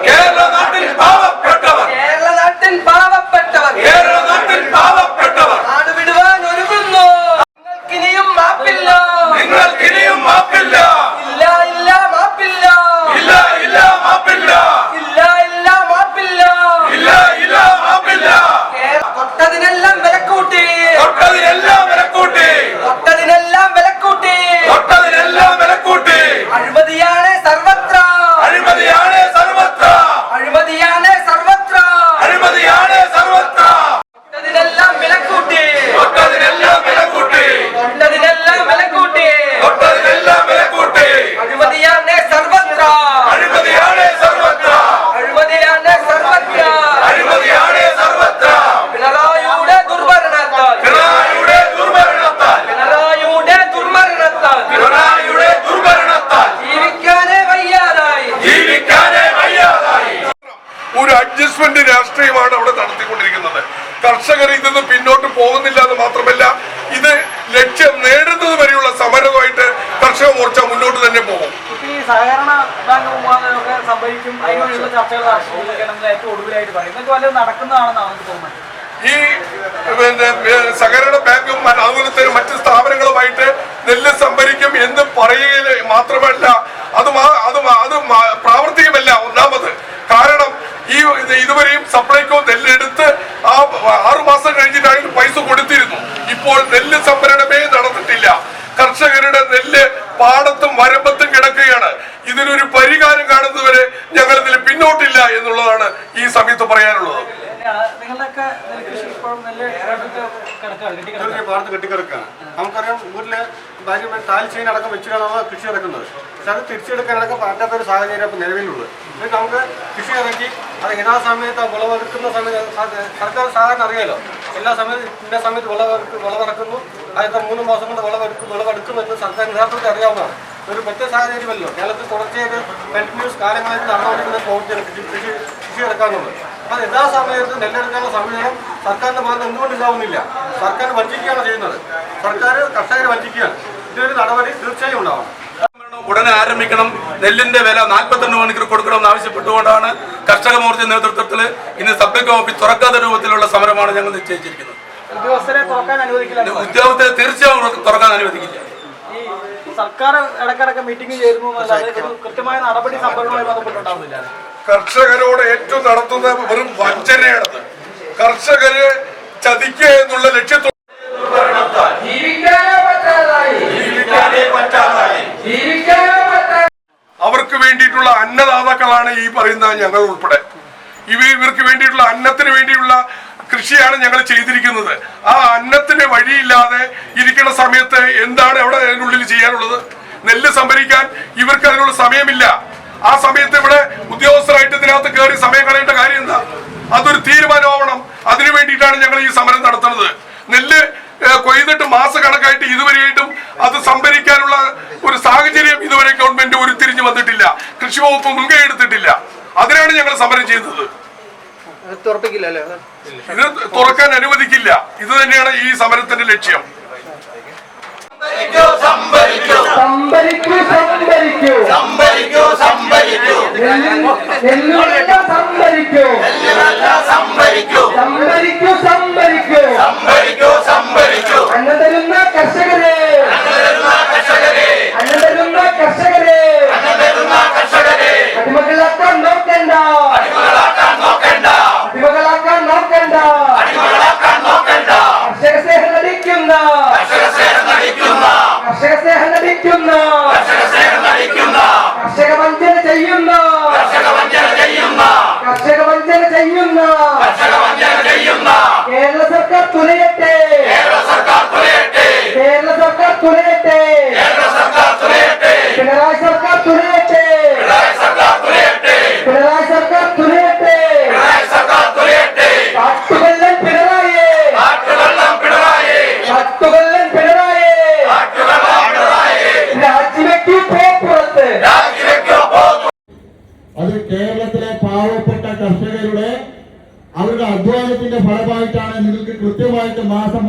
Yeah. കർഷകർ നിന്ന് പിന്നോട്ട് പോകുന്നില്ല എന്ന് മാത്രമല്ല ഇത് ലക്ഷ്യം നേടുന്നത് വരെയുള്ള സമരവുമായിട്ട് കർഷക മോർച്ച മുന്നോട്ട് തന്നെ പോകും. ഈ സഹകരണ ബാങ്ക് മുഖാന്തരമൊക്കെ സംഭവിക്കും അതിനുവേണ്ടിയുള്ള ചർച്ചകൾ നടത്തിക്കൊണ്ടിരിക്കണമെന്ന് ഏറ്റവും ഒടുവിലായിട്ട് പറയും. ഇതൊക്കെ വല്ലതും നടക്കുന്നതാണെന്നാണ് നമുക്ക് തോന്നുന്നത്. ഈ പിന്നെ സഹകരണ ബാങ്കും അതുപോലെ തന്നെ മറ്റ് സ്ഥാപനങ്ങളുമായിട്ട് നെല്ല് സംഭരിക്കും എന്ന് പറയുക മാത്രമല്ല അത് മാ- അത് മാ- അത് മാ- പ്രാവർത്തികമല്ല ഒന്നാമത് കാരണം ഈ ഇത് ഇതുവരെയും സപ്ലൈകോ നെല്ലെടുത്ത് ആ ആറു മാസം കഴിഞ്ഞിട്ടാണ് പൈസ കൊടുത്തിരുന്നു ഇപ്പോൾ നെല്ല് സംഭരണമേ നടന്നിട്ടില്ല കർഷകരുടെ നെല്ല് പാടത്തും വരമ്പത്തും കിടക്കുകയാണ് ഇതിനൊരു പരിഹാരം കാണുന്നതുവരെ ഞങ്ങൾ ഇതിൽ പിന്നോട്ടില്ല എന്നുള്ളതാണ് ഈ സമയത്ത് പറയാനുള്ളത്. പാടത്ത് കെട്ടിക്കിടക്കുകയാണ് നമുക്കറിയാം വീട്ടിൽ ഭാര്യ താലി അടക്കം വെച്ചിട്ടാണ് കൃഷി ഇറക്കുന്നത് പക്ഷെ അത് തിരിച്ചെടുക്കാനടക്കം പറ്റാത്ത ഒരു സാഹചര്യം ഇപ്പം നിലവിലുള്ളത് എന്നിട്ട് നമുക്ക് കൃഷി ഇറക്കി അത് യഥാസമയത്ത് വിളവെടുക്കുന്ന സമയത്ത് സർക്കാർ സാധാരണ അറിയാലോ. എല്ലാ സമയത്തും ഇന്ന സമയത്ത് വിളവെടുക്ക് വിളവിറക്കുന്നു ആദ്യത്തെ മൂന്ന് മാസം കൊണ്ട് വിളവെടുക്കും എന്ന് സർക്കാർ യഥാർത്ഥത്തിൽ അറിയാവുന്നതാണ്. ഒരു മറ്റു സാഹചര്യമല്ലോ. കേരളത്തിൽ തുടർച്ചയായിട്ട് കണ്ടിന്യൂസ് കാലങ്ങളായിട്ട് നടന്നുകൊണ്ടിരിക്കുന്ന പ്രവർത്തിയാണ് കൃഷി കൃഷി കൃഷി ഇറക്കാനുള്ളത് അപ്പോൾ സമയത്തും നെല്ലെടുക്കാനുള്ള സംവിധാനം സർക്കാരിന്റെ ഭാഗത്ത് എന്തുകൊണ്ട് ഉണ്ടാവുന്നില്ല സർക്കാർ വഞ്ചിക്കുകയാണ് ചെയ്യുന്നത്. സർക്കാർ കർഷകരെ വഞ്ചിക്കുകയാണ്. ഇതൊരു നടപടി തീർച്ചയായും ഉണ്ടാവണം. ഉടനെ ആരംഭിക്കണം. നെല്ലിന്റെ വില നാൽപ്പത്തിരണ്ട് മണിക്കൂർ കൊടുക്കണമെന്ന് ആവശ്യപ്പെട്ടുകൊണ്ടാണ് കർഷക മോർച്ച നേതൃത്വത്തിൽ ഇന്ന് സബ്ജക്ട് ഓഫീസ് തുറക്കാത്ത രൂപത്തിലുള്ള സമരമാണ് ഞങ്ങൾ നിശ്ചയിച്ചിരിക്കുന്നത്. ഉദ്യോഗസ്ഥരെ തുറക്കാൻ അനുവദിക്കില്ല. ഉദ്യോഗസ്ഥരെ തീർച്ചയായും തുറക്കാൻ അനുവദിക്കില്ല. സർക്കാർ ഇടക്കിടക്ക് മീറ്റിംഗ് ചേരുന്നു എന്നല്ലാതെ കൃത്യമായ നടപടി സംഭരണവുമായി ബന്ധപ്പെട്ടുണ്ടാവുന്നില്ല. കർഷകരോട് ഏറ്റവും നടത്തുന്ന വെറും വഞ്ചനയാണത്. കർഷകര് ചതിക്കുക എന്നുള്ള ലക്ഷ്യത്തോടെ അവർക്ക് വേണ്ടിയിട്ടുള്ള അന്നദാതാക്കളാണ് ഈ പറയുന്ന ഞങ്ങൾ ഉൾപ്പെടെ. ഇവ ഇവർക്ക് വേണ്ടിയിട്ടുള്ള അന്നത്തിന് വേണ്ടിയുള്ള കൃഷിയാണ് ഞങ്ങൾ ചെയ്തിരിക്കുന്നത്. ആ അന്നത്തിന് വഴിയില്ലാതെ ഇരിക്കുന്ന സമയത്ത് എന്താണ് അവിടെ അതിനുള്ളിൽ ചെയ്യാനുള്ളത്? നെല്ല് സംഭരിക്കാൻ ഇവർക്ക് അതിനുള്ള സമയമില്ല. ആ സമയത്ത് ഇവിടെ ഉദ്യോഗസ്ഥരായിട്ട് ഇതിനകത്ത് കയറി സമയം കളയേണ്ട കാര്യം എന്താ അതൊരു തീരുമാനമാവണം. അതിനു വേണ്ടിയിട്ടാണ് ഞങ്ങൾ ഈ സമരം നടത്തുന്നത്. നെല്ല് കൊയ്തിട്ട് മാസക്കണക്കായിട്ട് ഇതുവരെയായിട്ടും അത് സംഭരിക്കാനുള്ള ഒരു സാഹചര്യം ഇതുവരെ ഗവൺമെന്റ് ഉരുത്തിരിഞ്ഞു വന്നിട്ടില്ല. കൃഷി വകുപ്പ് മുൻകൈ എടുത്തിട്ടില്ല. അതിനാണ് ഞങ്ങൾ സമരം ചെയ്തത്. ഇത് തുറക്കാൻ അനുവദിക്കില്ല. ഇത് തന്നെയാണ് ഈ സമരത്തിന്റെ ലക്ഷ്യം. കർഷകരെ. കർഷകരെ കർഷകരെ. കർഷക വഞ്ചന ചെയ്യുന്ന. കർഷക വഞ്ചന ചെയ്യുന്ന. കേരള സർക്കാർ തുലയട്ടെ. കേരള സർക്കാർ തുലയട്ടെ. കേരള സർക്കാർ തുലയട്ടെ.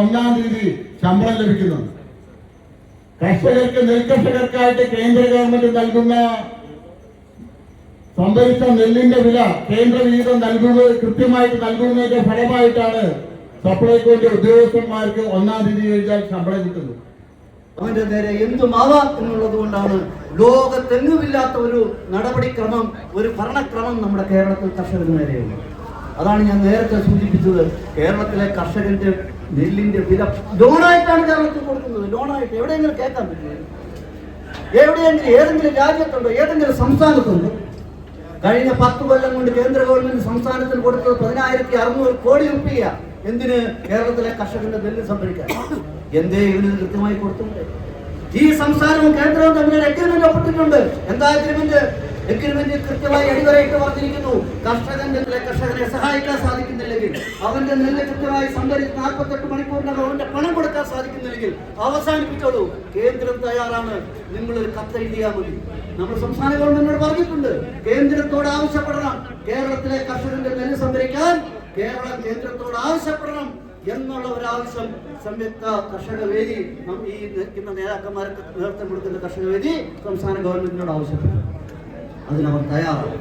ഒന്നാം തീയതി ശമ്പളം ലഭിക്കുന്നത് കർഷകർക്ക് നെൽകർഷകർക്കായിട്ട് കേന്ദ്ര ഗവൺമെന്റ് നൽകുന്ന സംഭരിച്ച നെല്ലിന്റെ വില കേന്ദ്ര വിഹിതം നൽകുന്നത് കൃത്യമായിട്ട് നൽകുന്നതിന്റെ ഫലമായിട്ടാണ് സപ്ലൈകോന്റെ ഉദ്യോഗസ്ഥന്മാർക്ക് ഒന്നാം തീയതി കഴിഞ്ഞാൽ ശമ്പളം കിട്ടുന്നത്. അവന്റെ നേരെ എന്തുമാവാം എന്നുള്ളത് കൊണ്ടാണ് ലോകത്തെങ്ങുമില്ലാത്ത ഒരു നടപടിക്രമം ഒരു ഭരണക്രമം നമ്മുടെ കേരളത്തിൽ കർഷകന് നേരെയുള്ളത് അതാണ് ഞാൻ നേരത്തെ സൂചിപ്പിച്ചത്. കേരളത്തിലെ കർഷകന്റെ നെല്ലിന്റെ വില ലോണായിട്ടാണ് കേരളത്തിൽ കൊടുക്കുന്നത്. ലോണായിട്ട് എവിടെയെങ്കിലും കേൾക്കാൻ പറ്റുമോ എവിടെയെങ്കിലും ഏതെങ്കിലും രാജ്യത്തുണ്ടോ? ഏതെങ്കിലും സംസ്ഥാനത്തുണ്ടോ? കഴിഞ്ഞ പത്ത് കൊല്ലം കൊണ്ട് കേന്ദ്ര ഗവൺമെന്റ് സംസ്ഥാനത്തിൽ കൊടുത്തത് പതിനായിരത്തി അറുന്നൂറ് കോടി റുപ്യ. എന്തിന് കേരളത്തിലെ കർഷകന്റെ നെല്ല് സംഭരിക്കാൻ? എന്തേ ഇതിന് കൃത്യമായി കൊടുത്തിട്ടുണ്ട്? ഈ സംസ്ഥാനവും കേന്ദ്രവും തമ്മിൽ ഒരു എഗ്രിമെന്റ് ഒപ്പിട്ടിട്ടുണ്ട്. എന്താ എഗ്രിമെന്റ് എഗ്രിമെന്റ് കൃത്യമായി അടിവരയിട്ട് പറഞ്ഞിരിക്കുന്നു. കർഷകന്റെ കർഷകനെ സഹായിക്കാൻ സാധിക്കുന്നില്ലെങ്കിൽ അവന്റെ നെല്ല് കൃത്യമായി സംഭരിച്ച് നാൽപ്പത്തെട്ട് മണിക്കൂറിനകം അവന്റെ പണം കൊടുക്കാൻ സാധിക്കുന്നില്ലെങ്കിൽ അവസാനിപ്പിച്ചോളൂ. കേന്ദ്രം തയ്യാറാണ്. നിങ്ങളൊരു കത്തെഴുതിയാൽ മതി. നമ്മൾ സംസ്ഥാന ഗവൺമെന്റിനോട് പറഞ്ഞിട്ടുണ്ട് കേന്ദ്രത്തോട് ആവശ്യപ്പെടണം. കേരളത്തിലെ കർഷകന്റെ നെല്ല് സംഭരിക്കാൻ കേരളം കേന്ദ്രത്തോട് ആവശ്യപ്പെടണം എന്നുള്ള ഒരു ആവശ്യം സംയുക്ത കർഷക വേദി ഈ നിൽക്കുന്ന നേതാക്കന്മാർക്ക് നേതൃത്വം കൊടുക്കുന്ന കർഷക വേദി സംസ്ഥാന ഗവൺമെന്റിനോട് ആവശ്യപ്പെട്ടു. അതിനവർ തയ്യാറാണ്.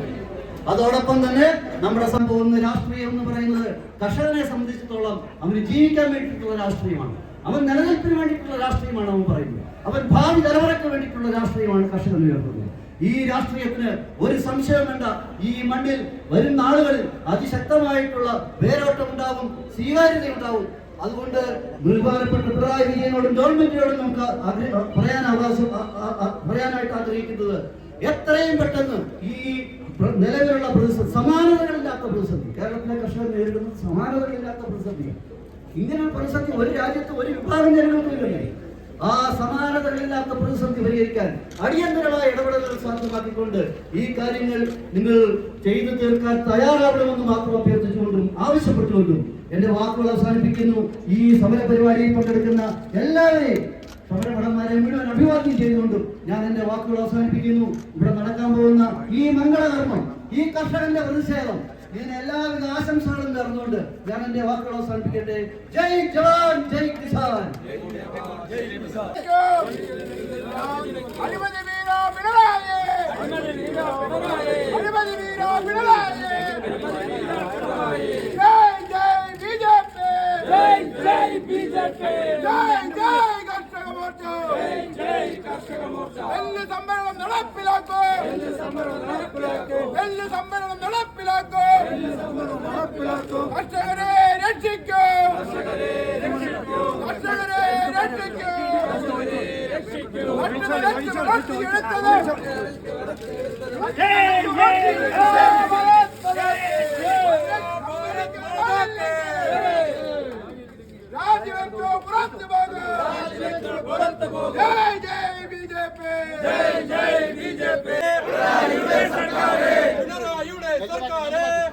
അതോടൊപ്പം തന്നെ നമ്മുടെ സംഭവം രാഷ്ട്രീയം എന്ന് പറയുന്നത് കർഷകനെ സംബന്ധിച്ചിടത്തോളം അവന് ജീവിക്കാൻ വേണ്ടിയിട്ടുള്ള രാഷ്ട്രീയമാണ്. അവൻ നിലനിൽപ്പിന് വേണ്ടിയിട്ടുള്ള രാഷ്ട്രീയമാണ് അവൻ പറയുന്നത്. അവൻ ഭാവി തലമുറയ്ക്ക് വേണ്ടിയിട്ടുള്ള രാഷ്ട്രീയമാണ് കർഷകൻ ഉയർത്തുന്നത്. ഈ രാഷ്ട്രീയത്തിന് ഒരു സംശയം വേണ്ട. ഈ മണ്ണിൽ വരും നാളുകളിൽ അതിശക്തമായിട്ടുള്ള വേരോട്ടം ഉണ്ടാവും സ്വീകാര്യത ഉണ്ടാവും അതുകൊണ്ട് ബഹുമാനപ്പെട്ട പിണറായി വിജയനോടും ഗവൺമെന്റിനോടും നമുക്ക് പറയാൻ അവകാശം പറയാനായിട്ട് ആഗ്രഹിക്കുന്നത് എത്രയും പെട്ടെന്ന് ഈ നിലവിലുള്ള പ്രതിസന്ധി സമാനതകളില്ലാത്ത പ്രതിസന്ധി കേരളത്തിലെ കർഷകർ നേരിടുന്ന സമാനതകളില്ലാത്ത പ്രതിസന്ധി. ഇങ്ങനെ പ്രതിസന്ധി ഒരു രാജ്യത്ത് ഒരു വിഭാഗം ജനങ്ങൾക്കില്ലേ ആ സമാനതകളില്ലാത്ത പ്രതിസന്ധി പരിഹരിക്കാൻ അടിയന്തരമായ ഇടപെടലുകൾ സാധ്യമാക്കിക്കൊണ്ട് ഈ കാര്യങ്ങൾ നിങ്ങൾ ചെയ്തു തീർക്കാൻ തയ്യാറാവണമെന്ന് മാത്രം അഭ്യർത്ഥിച്ചുകൊണ്ടും ആവശ്യപ്പെട്ടുകൊണ്ടും എന്റെ വാക്കുകൾ അവസാനിപ്പിക്കുന്നു. ഈ സമര പരിപാടിയിൽ പങ്കെടുക്കുന്ന എല്ലാവരെയും സമരഭടന്മാരെ മുഴുവൻ അഭിവാദ്യം ചെയ്തുകൊണ്ട് ഞാൻ എന്റെ വാക്കുകൾ അവസാനിപ്പിക്കുന്നു. ഇവിടെ നടക്കാൻ പോകുന്ന ഈ മംഗളകർമ്മം ഈ കർഷകന്റെ പ്രതിഷേധം ഇതിന് എല്ലാവിധ ആശംസകളും നേർന്നുകൊണ്ട് ഞാൻ എന്റെ വാക്കുകൾ അവസാനിപ്പിക്കട്ടെ. ജയ് ജവാൻ ജയ് കിസാൻ. Jai Jai പിണറായി Jai വീര പിണറായി പി ജയ് ജയ് ബിജെപി ജയ് ജയ് ബിജെപി ജയ്. നെല്ല് സംഭരണം നടപ്പിലാക്കൂ. നെല്ല് സംഭരണം നടപ്പിലാക്കൂ. നെല്ല് സംഭരണം നടപ്പിലാക്കൂ. നെല്ല് സംഭരണം നടപ്പിലാക്കൂ. കർഷകരെ രക്ഷിക്കൂ. കർഷകരെ രക്ഷിക്കൂ. കർഷകരെ രക്ഷിക്കൂ. രാജിവെച്ചോ പുറത്തു പോകും ജയ് ജയ്. B J P. ജയ് ജയ് ബി ജെ പി പിണറായിയുടെ സർക്കാരെ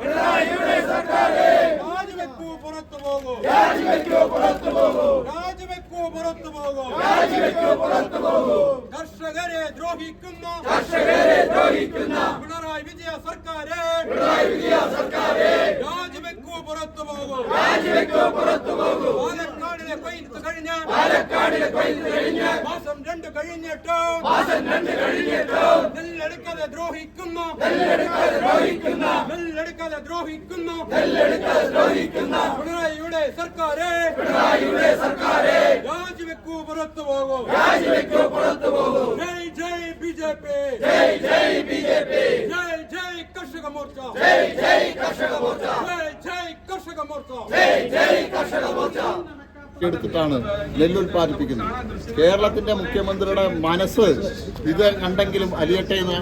പിണറായിയുടെ സർക്കാരെ രാജിവെക്കൂ പുറത്തു പോകൂ. രാജിവെക്കൂ പുറത്തു പോകൂ. രാജിവെക്കൂ പുറത്തു പോകൂ. രാജിവെക്കൂ പുറത്തു പോകൂ. കർഷകരെ ദ്രോഹിക്കുന്ന കർഷകരെ ദ്രോഹിക്കുന്ന പിണറായി വിജയ സർക്കാരെ പിണറായി വിജയ സർക്കാരെ രാജിവെക്കൂ പുറത്തു പോകൂ. രാജിവെക്കൂ പുറത്തു പോകൂ. പാലക്കാടിലെ കൊയ്ത്ത് കഴിഞ്ഞ പാലക്കാടിലെ കൊയ്ത്ത് കഴിഞ്ഞ മാസം രണ്ട് കഴിഞ്ഞിട്ടോ? മാസം രണ്ട് കഴിഞ്ഞിട്ടോ? നെല്ലെടുക്കാതെ ദ്രോഹിക്കുന്നു. നെല്ലെടുക്കാതെ ദ്രോഹിക്കുന്നു. നെല്ലെടുക്കാതെ ദ്രോഹിക്കുന്നു. നെല്ലെടുക്കാതെ ദ്രോഹിക്കുന്ന. പിണറായിയുടെ സർക്കാരെ. പിണറായിയുടെ സർക്കാരെ. രാജിവെക്കൂ പുറത്തു പോകൂ. രാജിവെക്കൂ പുറത്തു പോകൂ. ജയ് ജയ് ബി ജെ പി. ജയ് ജയ് ബി ജെ പി. ജയ് ജയ് കർഷക മോർച്ച ജയ് ജയ് കർഷക മോർച്ച ജയ് ജയ് കർഷക മോർച്ച ജയ് ജയ് കർഷക മോർച്ച എടുത്തിട്ടാണ് നെല്ല് ഉൽപ്പാദിപ്പിക്കുന്നത്. കേരളത്തിന്റെ മുഖ്യമന്ത്രിയുടെ മനസ്സ് ഇത് കണ്ടെങ്കിലും അലിയട്ടെ എന്ന്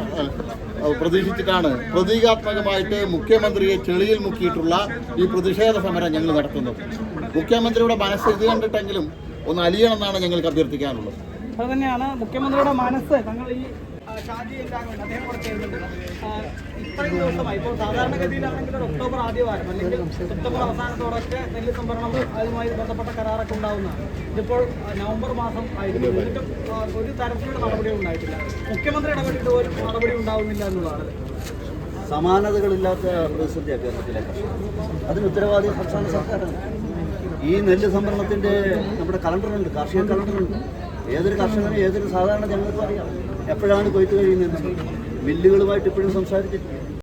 പ്രതീക്ഷിച്ചിട്ടാണ്. പ്രതീകാത്മകമായിട്ട് മുഖ്യമന്ത്രിയെ ചെളിയിൽ മുക്കിയിട്ടുള്ള ഈ പ്രതിഷേധ സമരം ഞങ്ങൾ നടത്തുന്നത്. മുഖ്യമന്ത്രിയുടെ മനസ്സ് ഇത് കണ്ടിട്ടെങ്കിലും ഒന്ന് അലിയണമെന്നാണ് ഞങ്ങൾക്ക് അഭ്യർത്ഥിക്കാനുള്ളത്. അത് തന്നെയാണ്. മുഖ്യമന്ത്രിയുടെ മനസ്സ് തങ്ങൾ ഈ ഇത്രയും ദിവസമായി. ഒക്ടോബർ ആദ്യവാരം അല്ലെങ്കിൽ നെല്ല് സംഭരണം ബന്ധപ്പെട്ട കരാറൊക്കെ നവംബർ മാസം ഒരു തരത്തിലുള്ള ഉണ്ടായിട്ടില്ല. മുഖ്യമന്ത്രി നടപടി എന്നുള്ളതാണ്. സമാനതകളില്ലാത്ത പ്രതിസന്ധിയാണ് കേരളത്തിലെ അതിന് ഉത്തരവാദി സംസ്ഥാന സർക്കാരാണ്. ഈ നെല്ല് സംഭരണത്തിന്റെ നമ്മുടെ കലണ്ടറുണ്ട്. കാർഷിക കലണ്ടറുണ്ട്. ഏതൊരു കർഷകനും ഏതൊരു സാധാരണ ജനങ്ങൾക്കും അറിയാം. എപ്പോഴാണ് കൊയ്ത്ത് കഴിയുന്നത്? മില്ലുകളുമായിട്ട് ഇപ്പോഴും സംസാരിച്ചിട്ടില്ല?